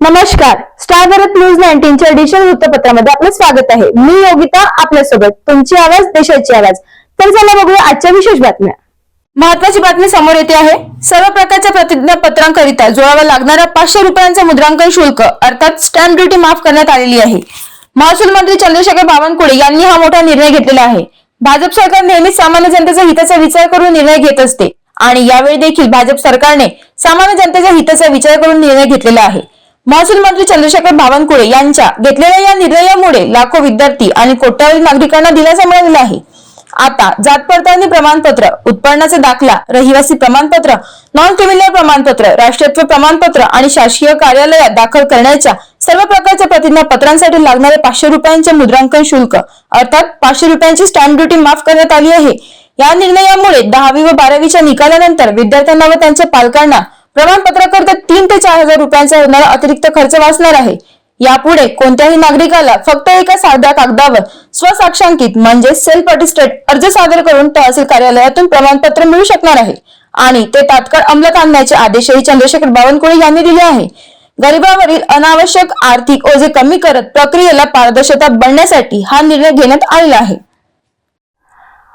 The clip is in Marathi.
नमस्कार. स्टार भारत न्यूज नाईन्टीनच्या डिजिटल वृत्तपत्रामध्ये आपलं स्वागत आहे. मी योगिता आपल्यासोबत तुमची आवाज देशाची आवाज. तर चला बघूया आजच्या विशेष बातम्या. महत्वाची बातमी समोर येते आहे. सर्व प्रकारच्या प्रतिज्ञापत्रांकरिता जोडावा लागणारा पाचशे रुपयांचा मुद्रांकन शुल्क अर्थात स्टॅम्प ड्युटी माफ करण्यात आलेली आहे. महसूल मंत्री चंद्रशेखर बावनकुळे यांनी हा मोठा निर्णय घेतलेला आहे. भाजप सरकार नेहमीच सामान्य जनतेच्या हिताचा विचार करून निर्णय घेत असते आणि यावेळी देखील भाजप सरकारने सामान्य जनतेच्या हिताचा विचार करून निर्णय घेतलेला आहे. महसूल मंत्री चंद्रशेखर बावनकुळे यांच्या घेतलेल्या या निर्णयामुळे लाखो विद्यार्थी आणि कोट्यावधी नागरिकांना दिलासा मिळालेला आहे. आता जात पडताळणी प्रमाणपत्र उत्पन्नाचा दाखला रहिवासी प्रमाणपत्र नॉन क्रिमिनल प्रमाणपत्र राष्ट्रत्व प्रमाणपत्र आणि शासकीय कार्यालयात दाखल करण्याच्या सर्व प्रकारच्या प्रतिज्ञापत्रांसाठी लागणारे पाचशे रुपयांचे मुद्रांकन शुल्क अर्थात पाचशे रुपयांची स्टॅम्प ड्युटी माफ करण्यात आली आहे. या निर्णयामुळे दहावी व बारावीच्या निकालानंतर विद्यार्थ्यांना व त्यांच्या पालकांना प्रमाणपत्राकरता तीन ते चार हजार रुपयांचा होणारा अतिरिक्त खर्च वाचणार आहे. यापुढे कोणत्याही नागरिकाला फक्त एका साध्या कागदावर स्वसाक्षांकित म्हणजे सेल्फ अटिस्टेट अर्ज सादर करून तहसील कार्यालयातून प्रमाणपत्र मिळू शकणार आहे. आणि ते तात्काळ अंमलात आणण्याचे आदेशही चंद्रशेखर बावनकुळे यांनी दिले आहे. गरिबावरील अनावश्यक आर्थिक ओझे कमी करत प्रक्रियेला पारदर्शकता बनण्यासाठी हा निर्णय घेण्यात आलेला आहे.